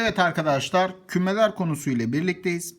Evet arkadaşlar kümeler konusuyla birlikteyiz.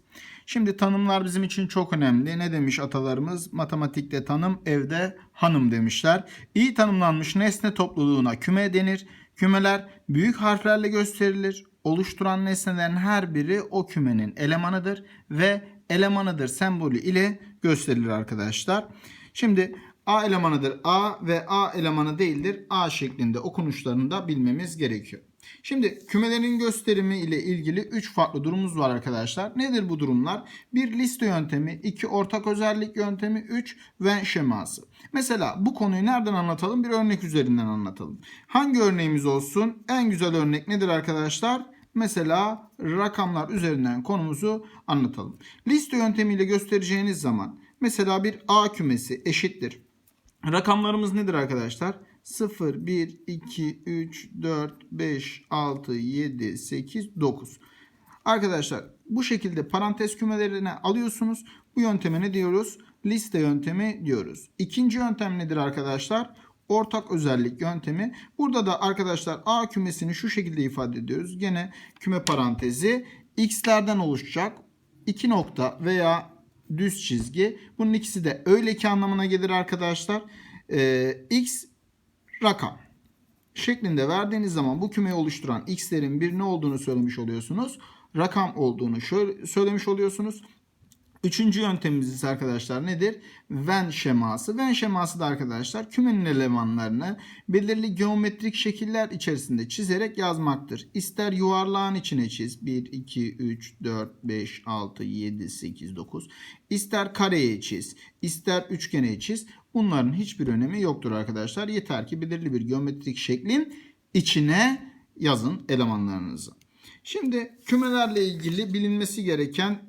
Şimdi tanımlar bizim için çok önemli. Ne demiş atalarımız? Matematikte tanım, evde hanım demişler. İyi tanımlanmış nesne topluluğuna küme denir. Kümeler büyük harflerle gösterilir. Oluşturan nesnelerin her biri o kümenin elemanıdır ve elemanıdır sembolü ile gösterilir arkadaşlar. Şimdi A elemanıdır A ve A elemanı değildir A şeklinde okunuşlarını da bilmemiz gerekiyor. Şimdi kümelerin gösterimi ile ilgili 3 farklı durumumuz var arkadaşlar. Nedir bu durumlar? Bir liste yöntemi, 2 ortak özellik yöntemi, 3 Venn şeması. Mesela bu konuyu nereden anlatalım? Bir örnek üzerinden anlatalım. Hangi örneğimiz olsun? En güzel örnek nedir arkadaşlar? Mesela rakamlar üzerinden konumuzu anlatalım. Liste yöntemiyle göstereceğiniz zaman mesela bir A kümesi eşittir. Rakamlarımız nedir arkadaşlar? 0, 1, 2, 3, 4, 5, 6, 7, 8, 9. Arkadaşlar bu şekilde parantez kümelerine alıyorsunuz. Bu yönteme ne diyoruz? Liste yöntemi diyoruz. İkinci yöntem nedir arkadaşlar? Ortak özellik yöntemi. Burada da arkadaşlar A kümesini şu şekilde ifade ediyoruz. Gene küme parantezi x'lerden oluşacak. 2 nokta veya düz çizgi. Bunun ikisi de öyle ki anlamına gelir arkadaşlar. Ee, x rakam şeklinde verdiğiniz zaman bu kümeyi oluşturan x'lerin bir ne olduğunu söylemiş oluyorsunuz. Rakam olduğunu şöyle söylemiş oluyorsunuz. Üçüncü yöntemimiz ise arkadaşlar nedir? Venn şeması. Venn şeması da arkadaşlar kümenin elemanlarını belirli geometrik şekiller içerisinde çizerek yazmaktır. İster yuvarlağın içine çiz. 1, 2, 3, 4, 5, 6, 7, 8, 9. İster kareye çiz. ister üçgene çiz. Bunların hiçbir önemi yoktur arkadaşlar. Yeter ki belirli bir geometrik şeklin içine yazın elemanlarınızı. Şimdi kümelerle ilgili bilinmesi gereken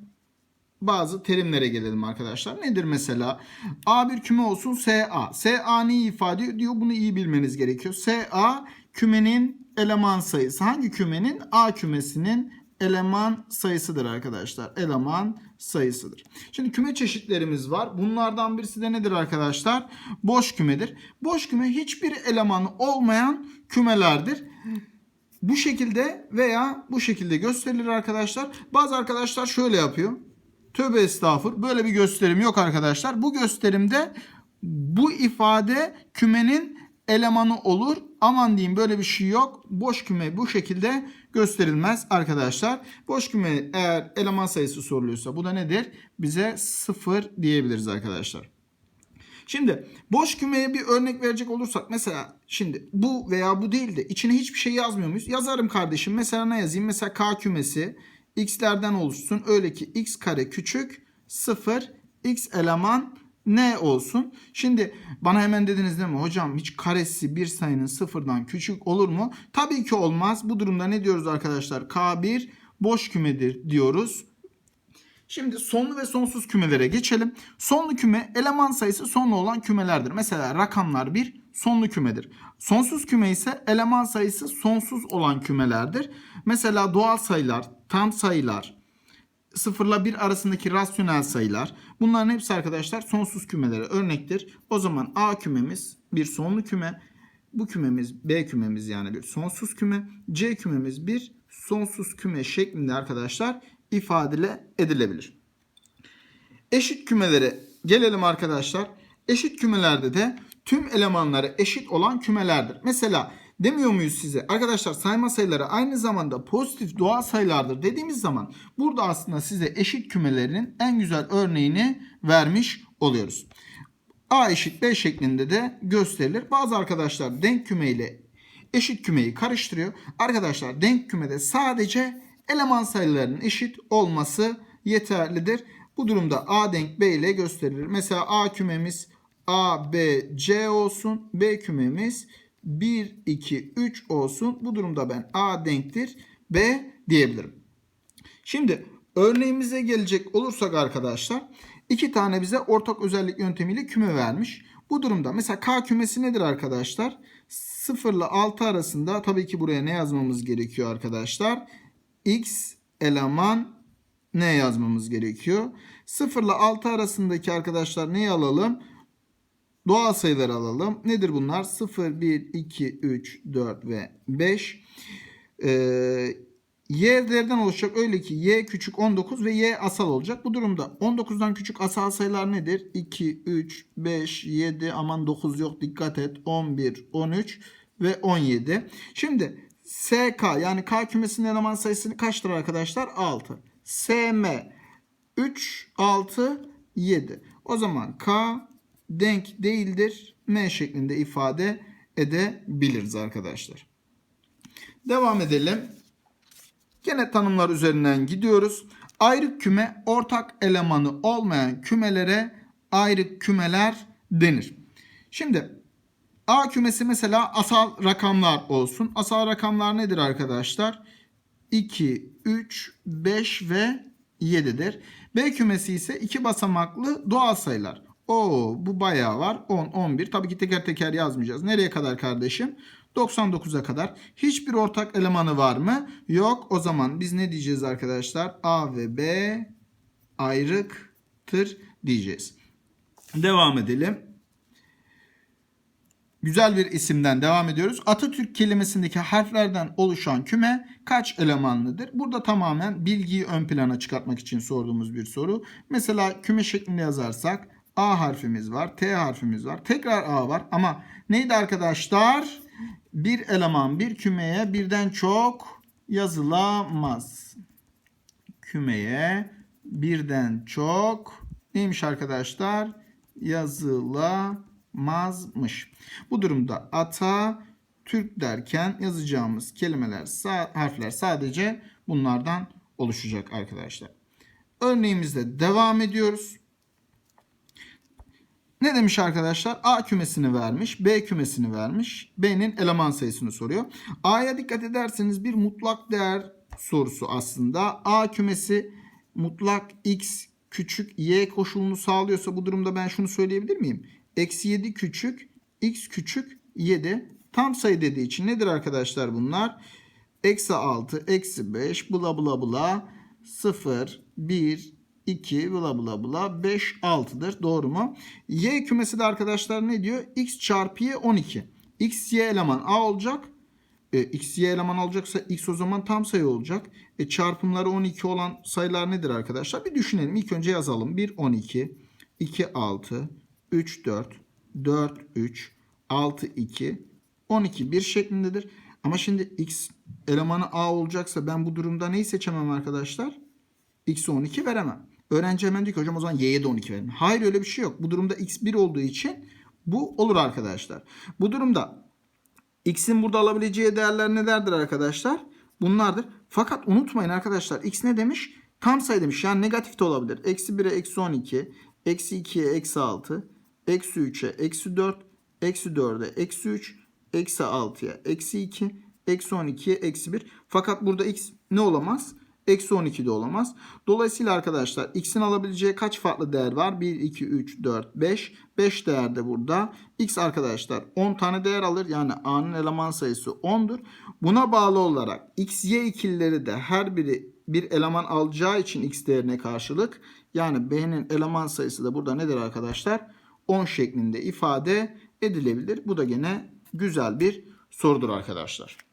bazı terimlere gelelim arkadaşlar. Nedir mesela? A bir küme olsun SA. SA neyi ifade ediyor? Bunu iyi bilmeniz gerekiyor. SA kümenin eleman sayısı. Hangi kümenin? A kümesinin eleman sayısıdır arkadaşlar. Eleman sayısıdır. Şimdi küme çeşitlerimiz var. Bunlardan birisi de nedir arkadaşlar? Boş kümedir. Boş küme hiçbir elemanı olmayan kümelerdir. Bu şekilde veya bu şekilde gösterilir arkadaşlar. Bazı arkadaşlar şöyle yapıyor. Tövbe estağfur. Böyle bir gösterim yok arkadaşlar. Bu gösterimde bu ifade kümenin elemanı olur. Aman diyeyim böyle bir şey yok. Boş küme bu şekilde gösterilmez arkadaşlar. Boş küme eğer eleman sayısı soruluyorsa bu da nedir? Bize sıfır diyebiliriz arkadaşlar. Şimdi boş kümeye bir örnek verecek olursak mesela şimdi bu veya bu değil de içine hiçbir şey yazmıyor muyuz? Yazarım kardeşim. Mesela ne yazayım? Mesela K kümesi x'lerden oluşsun. Öyle ki x kare küçük 0 x eleman ne olsun? Şimdi bana hemen dediniz değil mi? Hocam hiç karesi bir sayının sıfırdan küçük olur mu? Tabii ki olmaz. Bu durumda ne diyoruz arkadaşlar? K1 boş kümedir diyoruz. Şimdi sonlu ve sonsuz kümelere geçelim. Sonlu küme eleman sayısı sonlu olan kümelerdir. Mesela rakamlar bir sonlu kümedir. Sonsuz küme ise eleman sayısı sonsuz olan kümelerdir. Mesela doğal sayılar, tam sayılar, sıfırla bir arasındaki rasyonel sayılar. Bunların hepsi arkadaşlar sonsuz kümelere örnektir. O zaman A kümemiz bir sonlu küme. Bu kümemiz B kümemiz yani bir sonsuz küme. C kümemiz bir sonsuz küme şeklinde arkadaşlar ifade edilebilir. Eşit kümelere gelelim arkadaşlar. Eşit kümelerde de tüm elemanları eşit olan kümelerdir. Mesela demiyor muyuz size? Arkadaşlar sayma sayıları aynı zamanda pozitif doğal sayılardır dediğimiz zaman burada aslında size eşit kümelerinin en güzel örneğini vermiş oluyoruz. A eşit B şeklinde de gösterilir. Bazı arkadaşlar denk küme ile eşit kümeyi karıştırıyor. Arkadaşlar denk kümede sadece eleman sayılarının eşit olması yeterlidir. Bu durumda A denk B ile gösterilir. Mesela A kümemiz A, B, C olsun. B kümemiz 1, 2, 3 olsun. Bu durumda ben A denktir B diyebilirim. Şimdi örneğimize gelecek olursak arkadaşlar iki tane bize ortak özellik yöntemiyle küme vermiş. Bu durumda mesela K kümesi nedir arkadaşlar? 0 ile 6 arasında tabii ki buraya ne yazmamız gerekiyor arkadaşlar? X eleman ne yazmamız gerekiyor? 0 ile 6 arasındaki arkadaşlar neyi alalım? Doğal sayıları alalım. Nedir bunlar? 0, 1, 2, 3, 4 ve 5. Ee, y'lerden oluşacak öyle ki y küçük 19 ve y asal olacak. Bu durumda 19'dan küçük asal sayılar nedir? 2, 3, 5, 7 aman 9 yok dikkat et 11, 13 ve 17. Şimdi SK yani K kümesinin eleman sayısı kaçtır arkadaşlar? 6. SM 3, 6, 7. O zaman K denk değildir. M şeklinde ifade edebiliriz arkadaşlar. Devam edelim. Gene tanımlar üzerinden gidiyoruz. Ayrık küme ortak elemanı olmayan kümelere ayrık kümeler denir. Şimdi A kümesi mesela asal rakamlar olsun. Asal rakamlar nedir arkadaşlar? 2, 3, 5 ve 7'dir. B kümesi ise iki basamaklı doğal sayılar. Oo bu bayağı var. 10, 11. Tabii ki teker teker yazmayacağız. Nereye kadar kardeşim? 99'a kadar. Hiçbir ortak elemanı var mı? Yok. O zaman biz ne diyeceğiz arkadaşlar? A ve B ayrıktır diyeceğiz. Devam edelim. Güzel bir isimden devam ediyoruz. Atatürk kelimesindeki harflerden oluşan küme kaç elemanlıdır? Burada tamamen bilgiyi ön plana çıkartmak için sorduğumuz bir soru. Mesela küme şeklinde yazarsak A harfimiz var, T harfimiz var, tekrar A var ama neydi arkadaşlar? Bir eleman bir kümeye birden çok yazılamaz. Kümeye birden çok neymiş arkadaşlar? Yazılamazmış. Bu durumda ata Türk derken yazacağımız kelimeler, harfler sadece bunlardan oluşacak arkadaşlar. Örneğimizde devam ediyoruz. Ne demiş arkadaşlar? A kümesini vermiş, B kümesini vermiş. B'nin eleman sayısını soruyor. A'ya dikkat ederseniz bir mutlak değer sorusu aslında. A kümesi mutlak x küçük y koşulunu sağlıyorsa bu durumda ben şunu söyleyebilir miyim? Eksi 7 küçük, x küçük 7. Tam sayı dediği için nedir arkadaşlar bunlar? Eksi 6, eksi 5, bla bla bla, 0, 1, 2 bla bla bla 5 6'dır. Doğru mu? Y kümesi de arkadaşlar ne diyor? X çarpı Y 12. X Y eleman A olacak. E, X Y eleman olacaksa X o zaman tam sayı olacak. E, çarpımları 12 olan sayılar nedir arkadaşlar? Bir düşünelim. İlk önce yazalım. 1 12, 2 6, 3 4, 4 3, 6 2, 12 1 şeklindedir. Ama şimdi X elemanı A olacaksa ben bu durumda neyi seçemem arkadaşlar? X'e 12 veremem. Öğrenci hemen diyor ki hocam o zaman y'ye de 12 verin. Hayır öyle bir şey yok. Bu durumda x 1 olduğu için bu olur arkadaşlar. Bu durumda x'in burada alabileceği değerler nelerdir arkadaşlar? Bunlardır. Fakat unutmayın arkadaşlar x ne demiş? Tam sayı demiş. Yani negatif de olabilir. Eksi 1'e eksi 12. Eksi 2'ye eksi 6. Eksi 3'e eksi 4. Eksi 4'e eksi 3. Eksi 6'ya eksi 2. Eksi 12'ye eksi 1. Fakat burada x ne olamaz? Eksi 12 de olamaz. Dolayısıyla arkadaşlar x'in alabileceği kaç farklı değer var? 1, 2, 3, 4, 5. 5 değer de burada. x arkadaşlar 10 tane değer alır. Yani a'nın eleman sayısı 10'dur. Buna bağlı olarak x, y ikilileri de her biri bir eleman alacağı için x değerine karşılık. Yani b'nin eleman sayısı da burada nedir arkadaşlar? 10 şeklinde ifade edilebilir. Bu da gene güzel bir sorudur arkadaşlar.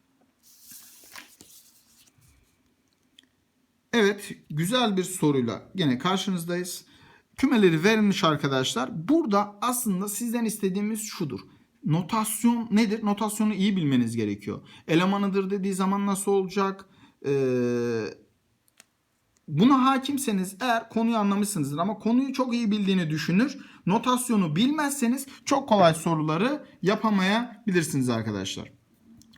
Evet, güzel bir soruyla yine karşınızdayız. Kümeleri verilmiş arkadaşlar. Burada aslında sizden istediğimiz şudur. Notasyon nedir? Notasyonu iyi bilmeniz gerekiyor. Elemanıdır dediği zaman nasıl olacak? Ee, buna hakimseniz eğer konuyu anlamışsınızdır ama konuyu çok iyi bildiğini düşünür. Notasyonu bilmezseniz çok kolay soruları yapamayabilirsiniz arkadaşlar.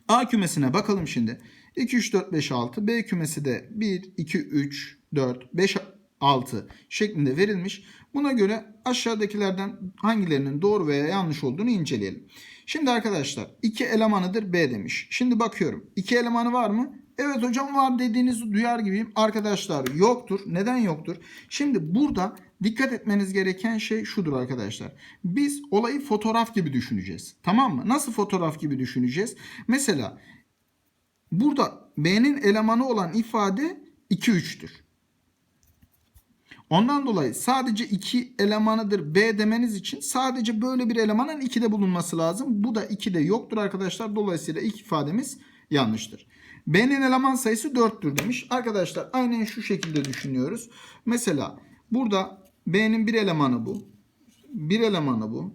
A kümesine bakalım şimdi. 2, 3, 4, 5, 6. B kümesi de 1, 2, 3, 4, 5, 6 şeklinde verilmiş. Buna göre aşağıdakilerden hangilerinin doğru veya yanlış olduğunu inceleyelim. Şimdi arkadaşlar 2 elemanıdır B demiş. Şimdi bakıyorum. 2 elemanı var mı? Evet hocam var dediğinizi duyar gibiyim. Arkadaşlar yoktur. Neden yoktur? Şimdi burada dikkat etmeniz gereken şey şudur arkadaşlar. Biz olayı fotoğraf gibi düşüneceğiz. Tamam mı? Nasıl fotoğraf gibi düşüneceğiz? Mesela Burada B'nin elemanı olan ifade 2 3'tür. Ondan dolayı sadece 2 elemanıdır B demeniz için sadece böyle bir elemanın 2'de bulunması lazım. Bu da 2'de yoktur arkadaşlar. Dolayısıyla ilk ifademiz yanlıştır. B'nin eleman sayısı 4'tür demiş. Arkadaşlar aynen şu şekilde düşünüyoruz. Mesela burada B'nin bir elemanı bu. Bir elemanı bu.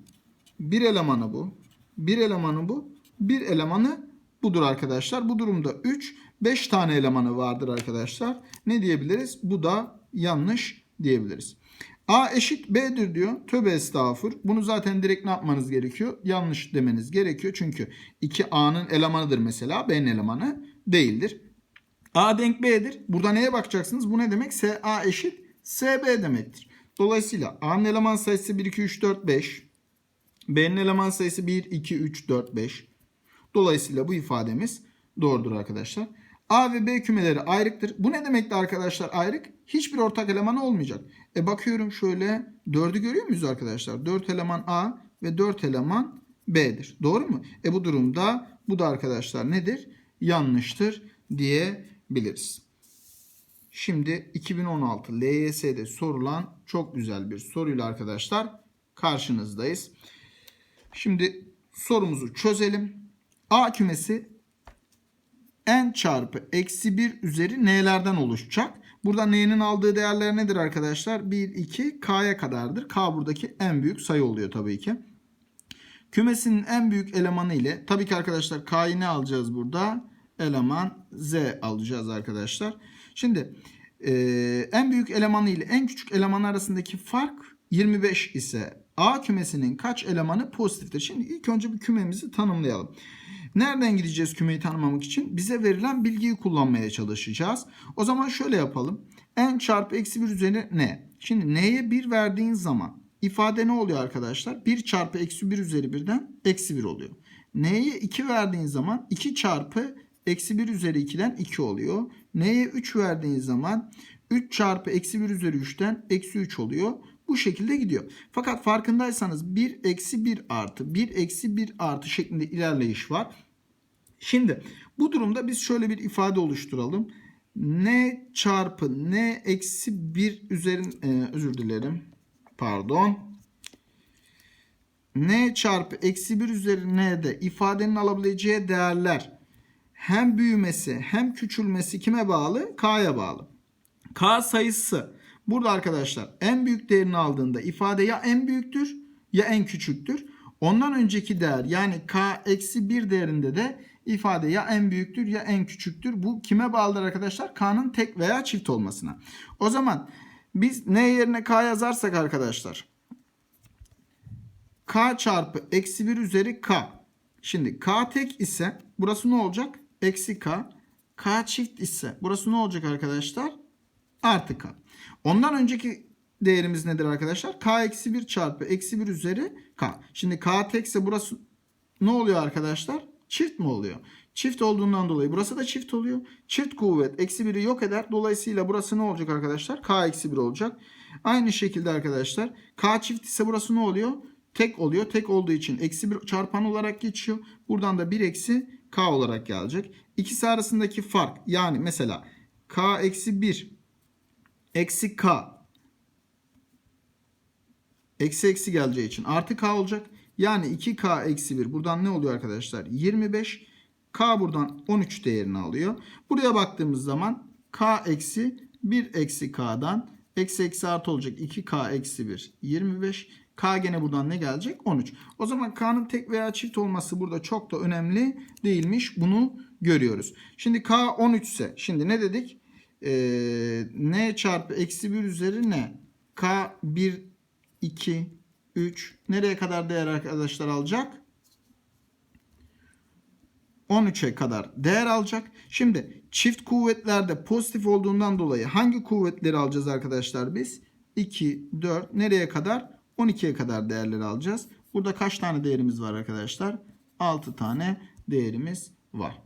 Bir elemanı bu. Bir elemanı bu. Bir elemanı budur arkadaşlar. Bu durumda 3, 5 tane elemanı vardır arkadaşlar. Ne diyebiliriz? Bu da yanlış diyebiliriz. A eşit B'dir diyor. Tövbe estağfur. Bunu zaten direkt ne yapmanız gerekiyor? Yanlış demeniz gerekiyor. Çünkü 2 A'nın elemanıdır mesela. B'nin elemanı değildir. A denk B'dir. Burada neye bakacaksınız? Bu ne demek? S A eşit SB demektir. Dolayısıyla A'nın eleman sayısı 1, 2, 3, 4, 5. B'nin eleman sayısı 1, 2, 3, 4, 5. Dolayısıyla bu ifademiz doğrudur arkadaşlar. A ve B kümeleri ayrıktır. Bu ne demekti arkadaşlar ayrık? Hiçbir ortak elemanı olmayacak. E bakıyorum şöyle 4'ü görüyor muyuz arkadaşlar? 4 eleman A ve 4 eleman B'dir. Doğru mu? E bu durumda bu da arkadaşlar nedir? Yanlıştır diyebiliriz. Şimdi 2016 LYS'de sorulan çok güzel bir soruyla arkadaşlar karşınızdayız. Şimdi sorumuzu çözelim. A kümesi n çarpı eksi 1 üzeri n'lerden oluşacak. Burada n'nin aldığı değerler nedir arkadaşlar? 1, 2, k'ya kadardır. K buradaki en büyük sayı oluyor tabii ki. Kümesinin en büyük elemanı ile tabii ki arkadaşlar k'yı ne alacağız burada? Eleman z alacağız arkadaşlar. Şimdi e, en büyük elemanı ile en küçük eleman arasındaki fark 25 ise A kümesinin kaç elemanı pozitiftir? Şimdi ilk önce bir kümemizi tanımlayalım. Nereden gideceğiz kümeyi tanımamak için? Bize verilen bilgiyi kullanmaya çalışacağız. O zaman şöyle yapalım. n çarpı eksi 1 üzeri n. Şimdi n'ye 1 verdiğin zaman ifade ne oluyor arkadaşlar? 1 çarpı eksi 1 üzeri 1'den eksi 1 oluyor. n'ye 2 verdiğin zaman 2 çarpı eksi 1 üzeri 2'den 2 oluyor. n'ye 3 verdiğin zaman 3 çarpı eksi 1 üzeri 3'ten eksi 3 oluyor. Bu şekilde gidiyor. Fakat farkındaysanız 1 eksi 1 artı 1 eksi 1 artı şeklinde ilerleyiş var. Şimdi bu durumda biz şöyle bir ifade oluşturalım. n çarpı n eksi 1 üzerin e, özür dilerim. Pardon. n çarpı eksi 1 üzeri n'de ifadenin alabileceği değerler hem büyümesi hem küçülmesi kime bağlı? K'ya bağlı. K sayısı burada arkadaşlar en büyük değerini aldığında ifade ya en büyüktür ya en küçüktür. Ondan önceki değer yani K eksi 1 değerinde de ifade ya en büyüktür ya en küçüktür. Bu kime bağlıdır arkadaşlar? K'nın tek veya çift olmasına. O zaman biz n yerine K yazarsak arkadaşlar K çarpı eksi 1 üzeri K. Şimdi K tek ise burası ne olacak? Eksi K. K çift ise burası ne olacak arkadaşlar? Artı K. Ondan önceki değerimiz nedir arkadaşlar? K eksi 1 çarpı eksi 1 üzeri K. Şimdi K tekse burası ne oluyor arkadaşlar? Çift mi oluyor? Çift olduğundan dolayı burası da çift oluyor. Çift kuvvet eksi 1'i yok eder. Dolayısıyla burası ne olacak arkadaşlar? K eksi 1 olacak. Aynı şekilde arkadaşlar K çift ise burası ne oluyor? Tek oluyor. Tek olduğu için eksi 1 çarpan olarak geçiyor. Buradan da 1 eksi K olarak gelecek. İkisi arasındaki fark yani mesela K eksi 1 eksi K eksi eksi geleceği için artı K olacak. Yani 2K eksi 1 buradan ne oluyor arkadaşlar? 25. K buradan 13 değerini alıyor. Buraya baktığımız zaman K eksi 1 eksi K'dan eksi eksi artı olacak. 2K eksi 1 25. K gene buradan ne gelecek? 13. O zaman K'nın tek veya çift olması burada çok da önemli değilmiş. Bunu görüyoruz. Şimdi K 13 ise şimdi ne dedik? Ee, n çarpı eksi 1 üzeri ne? K 1 2 3 nereye kadar değer arkadaşlar alacak? 13'e kadar değer alacak. Şimdi çift kuvvetlerde pozitif olduğundan dolayı hangi kuvvetleri alacağız arkadaşlar biz? 2, 4 nereye kadar? 12'ye kadar değerleri alacağız. Burada kaç tane değerimiz var arkadaşlar? 6 tane değerimiz var.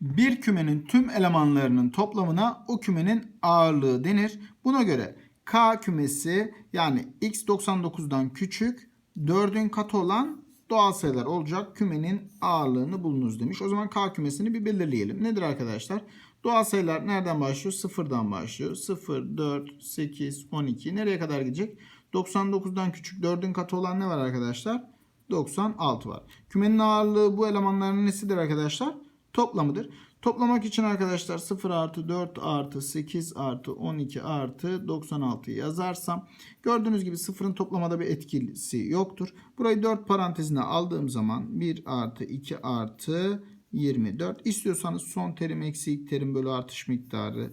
Bir kümenin tüm elemanlarının toplamına o kümenin ağırlığı denir. Buna göre K kümesi yani x 99'dan küçük 4'ün katı olan doğal sayılar olacak. Kümenin ağırlığını bulunuz demiş. O zaman K kümesini bir belirleyelim. Nedir arkadaşlar? Doğal sayılar nereden başlıyor? Sıfırdan başlıyor. 0, 4, 8, 12 nereye kadar gidecek? 99'dan küçük 4'ün katı olan ne var arkadaşlar? 96 var. Kümenin ağırlığı bu elemanların nesidir arkadaşlar? toplamıdır. Toplamak için arkadaşlar 0 artı 4 artı 8 artı 12 artı 96 yazarsam gördüğünüz gibi sıfırın toplamada bir etkisi yoktur. Burayı 4 parantezine aldığım zaman 1 artı 2 artı 24. İstiyorsanız son terim eksi ilk terim bölü artış miktarı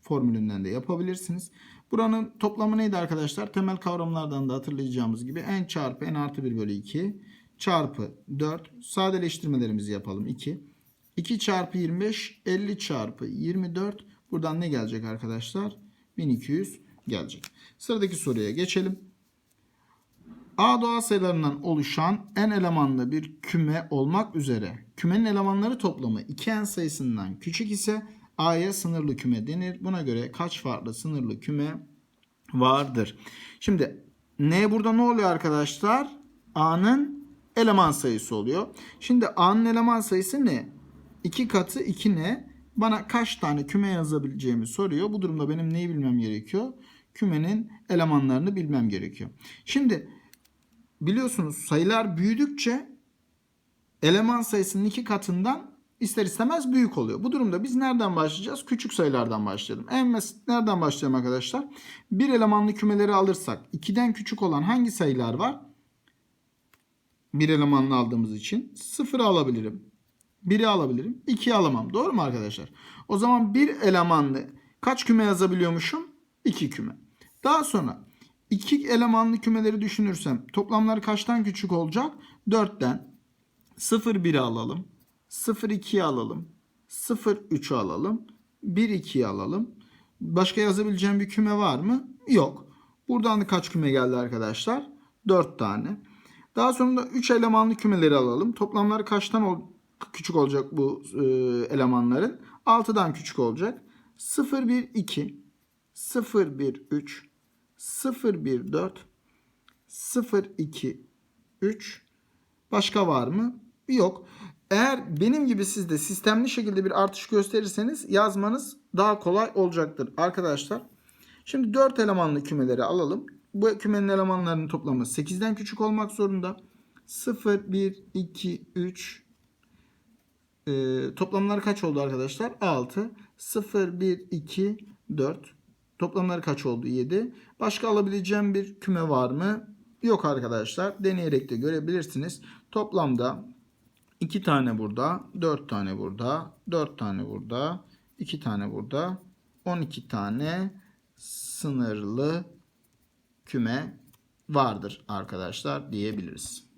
formülünden de yapabilirsiniz. Buranın toplamı neydi arkadaşlar? Temel kavramlardan da hatırlayacağımız gibi n çarpı n artı 1 bölü 2 çarpı 4 sadeleştirmelerimizi yapalım 2. 2 çarpı 25 50 çarpı 24 buradan ne gelecek arkadaşlar? 1200 gelecek. Sıradaki soruya geçelim. A doğal sayılarından oluşan n elemanlı bir küme olmak üzere kümenin elemanları toplamı 2n sayısından küçük ise A'ya sınırlı küme denir. Buna göre kaç farklı sınırlı küme vardır? Şimdi ne burada ne oluyor arkadaşlar? A'nın eleman sayısı oluyor. Şimdi A'nın eleman sayısı ne? 2 katı 2 ne? Bana kaç tane küme yazabileceğimi soruyor. Bu durumda benim neyi bilmem gerekiyor? Kümenin elemanlarını bilmem gerekiyor. Şimdi biliyorsunuz sayılar büyüdükçe eleman sayısının iki katından ister istemez büyük oluyor. Bu durumda biz nereden başlayacağız? Küçük sayılardan başlayalım. En basit nereden başlayalım arkadaşlar? Bir elemanlı kümeleri alırsak 2'den küçük olan hangi sayılar var? Bir elemanlı aldığımız için 0'ı alabilirim. 1'i alabilirim. 2'yi alamam. Doğru mu arkadaşlar? O zaman bir elemanlı kaç küme yazabiliyormuşum? 2 küme. Daha sonra iki elemanlı kümeleri düşünürsem toplamları kaçtan küçük olacak? 4'ten 0 1'i alalım. 0 2'yi alalım. 0 3'ü alalım. 1 2'yi alalım. Başka yazabileceğim bir küme var mı? Yok. Buradan da kaç küme geldi arkadaşlar? 4 tane. Daha sonra da 3 elemanlı kümeleri alalım. Toplamları kaçtan küçük olacak bu e, elemanların? 6'dan küçük olacak. 0 1 2 0 1 3 0 1 4 0 2 3 Başka var mı? Yok. Eğer benim gibi siz de sistemli şekilde bir artış gösterirseniz yazmanız daha kolay olacaktır arkadaşlar. Şimdi 4 elemanlı kümeleri alalım. Bu kümenin elemanlarının toplamı 8'den küçük olmak zorunda. 0, 1, 2, 3 ee, toplamları kaç oldu arkadaşlar? 6. 0, 1, 2, 4. Toplamları kaç oldu? 7. Başka alabileceğim bir küme var mı? Yok arkadaşlar. Deneyerek de görebilirsiniz. Toplamda 2 tane burada, 4 tane burada, 4 tane burada, 2 tane burada, 12 tane sınırlı küme vardır arkadaşlar diyebiliriz.